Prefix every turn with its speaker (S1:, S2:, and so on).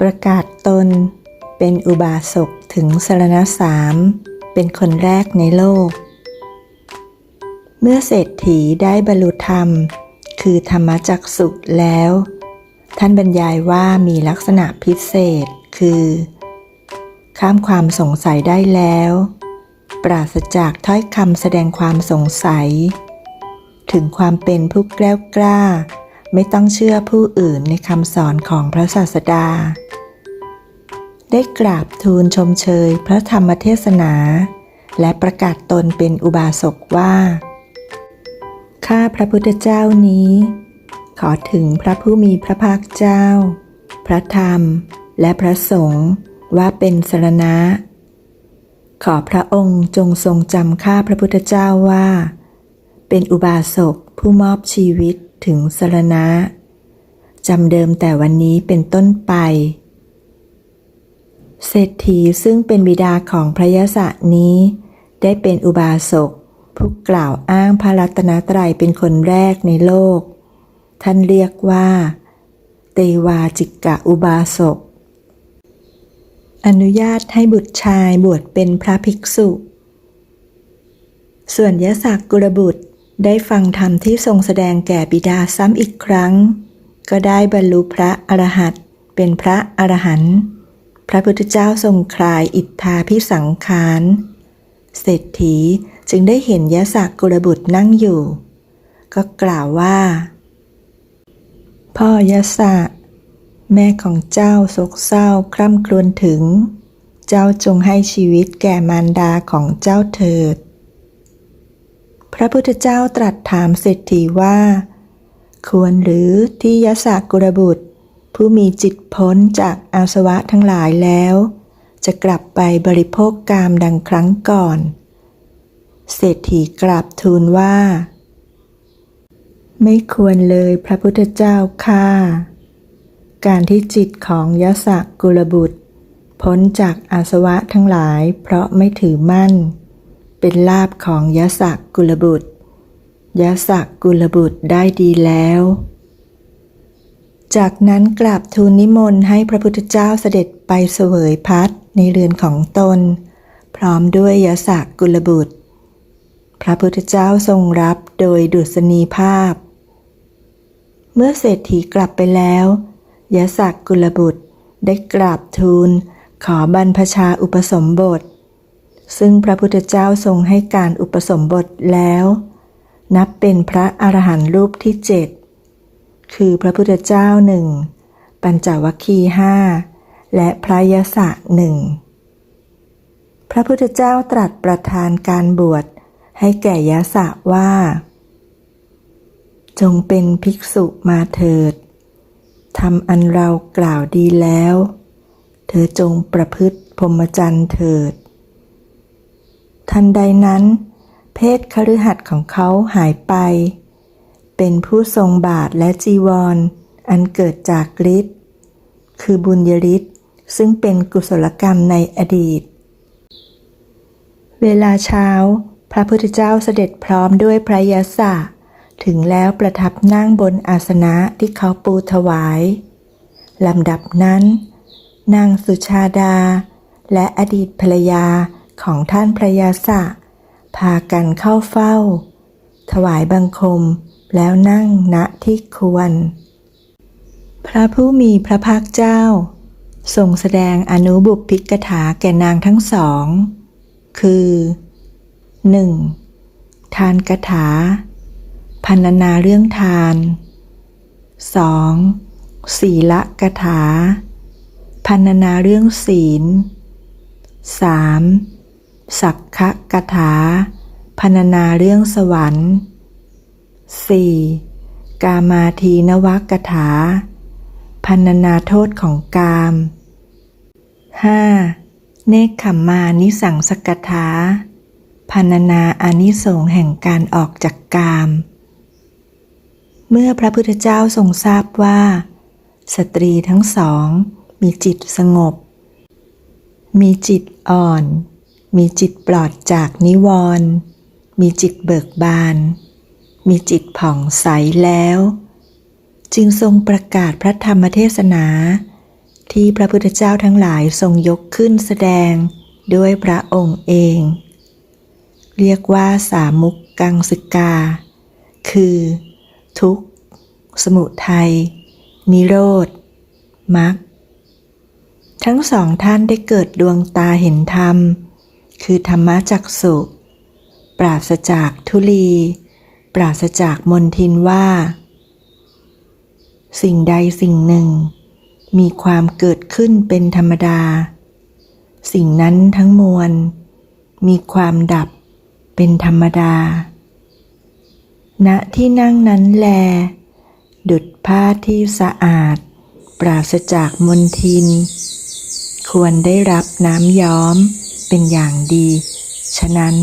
S1: ประกาศตน เป็นอุบาสกถึงสรณสาม เป็นคนแรกในโลก เมื่อเศรษฐีได้บรรลุธรรม คือธรรมจักสุแล้ว ท่านบรรยายว่ามีลักษณะพิเศษคือ ข้ามความสงสัยได้แล้ว ปราศจากถ้อยคำแสดงความสงสัย ถึงความเป็นผู้แกล้วกล้าไม่ต้องเชื่อผู้อื่นในคำสอนของพระศาสดา ได้กราบทูลชมเชยพระธรรมเทศนา และประกาศตนเป็นอุบาสกว่า ข้าพระพุทธเจ้านี้ ขอถึงพระผู้มีพระภาคเจ้า พระธรรมและพระสงฆ์ว่าเป็นสรณะ ขอพระองค์จงทรงจำข้าพระพุทธเจ้าว่า เป็นอุบาสกผู้มอบชีวิตถึงสรณะจำเดิมแต่วันนี้เป็นต้นไป เศรษฐีซึ่งเป็นบิดาของพระยศะนี้ ได้เป็นอุบาสกผู้กล่าวอ้างพระรัตนตรัยเป็นคนแรกในโลก ท่านเรียกว่า เตวาจิกะอุบาสก อนุญาตให้บุตรชายบวชเป็นพระภิกษุ ส่วนยศักกุลบุตรได้ฟังธรรมที่ทรงแสดงแก่บิดาซ้ำอีกครั้ง ก็ได้บรรลุพระอรหันต์เป็นพระอรหันต์ พระพุทธเจ้าทรงคลายอิทธาพิสังขารเศรษฐีจึงได้เห็นยะศักกุลบุตรนั่งอยู่ ก็กล่าวว่า พ่อยะศะแม่ของเจ้าโศกเศร้าคร่ำครวญถึง เจ้าจงให้ชีวิตแก่มารดาของเจ้าเถิด พระพุทธเจ้าตรัสถามเศรษฐีว่า ควรหรือที่ยะศักุลบุตร ผู้มีจิตพ้นจากอาสวะทั้งหลายแล้ว จะกลับไปบริโภคกามดังครั้งก่อน เศรษฐีกราบทูลว่า ไม่ควรเลยพระพุทธเจ้าข้าการที่จิตของยศกุลบุตร พ้นจากอาสวะทั้งหลาย เพราะไม่ถือมั่น เป็นลาภของยศกุลบุตรยศกุลบุตรได้ดีแล้ว จากนั้นกราบทูลนิมนต์ให้พระพุทธเจ้าเสด็จไปเสวยพัดในเรือนของตน พร้อมด้วยยศกกุลบุตร พระพุทธเจ้าทรงรับโดยดุษณีภาพ เมื่อเศรษฐีกลับไปแล้วยศักกุลบุตรได้กราบทูลขอบรรพชาอุปสมบท ซึ่งพระพุทธเจ้าทรงให้การอุปสมบทแล้ว นับเป็นพระอรหันต์รูปที่เจ็ด คือพระพุทธเจ้าหนึ่งปัญจวัคคีห้าและพระยศะหนึ่งพระพุทธเจ้าตรัสประทานการบวชให้แก่ยศะว่า จงเป็นภิกษุมาเถิดทำอันเรากล่าวดีแล้ว เธอจงประพฤติพรหมจรรย์เถิด ทันใดนั้น เพศคฤหัสถ์ของเขาหายไป เป็นผู้ทรงบาทและจีวรออันเกิดจากฤทธิ์คือบุญยฤทธิ์ซึ่งเป็นกุศลกรรมในอดีต เวลาเช้า พระพุทธเจ้าเสด็จพร้อมด้วยพระยศะถึงแล้วประทับนั่งบนอาสนะที่เขาปูถวายลำดับนั้น นางสุชาดา และอดีตภรรยาของท่านพระยาศะพากันเข้าเฝ้า ถวายบังคม แล้วนั่งณที่ควร พระผู้มีพระภาคเจ้าทรงแสดงอนุบุพพิกถาแก่นางทั้งสอง คือ 1. ทานกถาพันนาเรื่องทาน 2. ศีละกถาพันนาเรื่องศีล 3. สักขะกถาพันนาเรื่องสวรรค์ 4. กามาทีนวักถา พันนาโทษของกาม 5. เนคขมมานิสังสกถา พันนาอานิสงส์แห่งการออกจากกาม เมื่อพระพุทธเจ้าทรงทราบว่า สตรีทั้งสองมีจิตสงบ มีจิตอ่อน มีจิตปลอดจากนิวรณ์มีจิตเบิกบาน มีจิตผ่องใสแล้ว จึงทรงประกาศพระธรรมเทศนา ที่พระพุทธเจ้าทั้งหลายทรงยกขึ้นแสดงด้วยพระองค์เอง เรียกว่าสามุกกังสิกา คือ ทุกข์ สมุทัย นิโรธมรรคทั้งสองท่านได้เกิดดวงตาเห็นธรรม คือธรรมจักสุปราศจากทุลี ปราศจากมนทินว่า สิ่งใดสิ่งหนึ่ง มีความเกิดขึ้นเป็นธรรมดา สิ่งนั้นทั้งมวล มีความดับเป็นธรรมดา ณที่นั่งนั้นแล ดุดผ้าที่สะอาด ปราศจากมลทิน ควรได้รับน้ำย้อมเป็นอย่างดี ฉะนั้น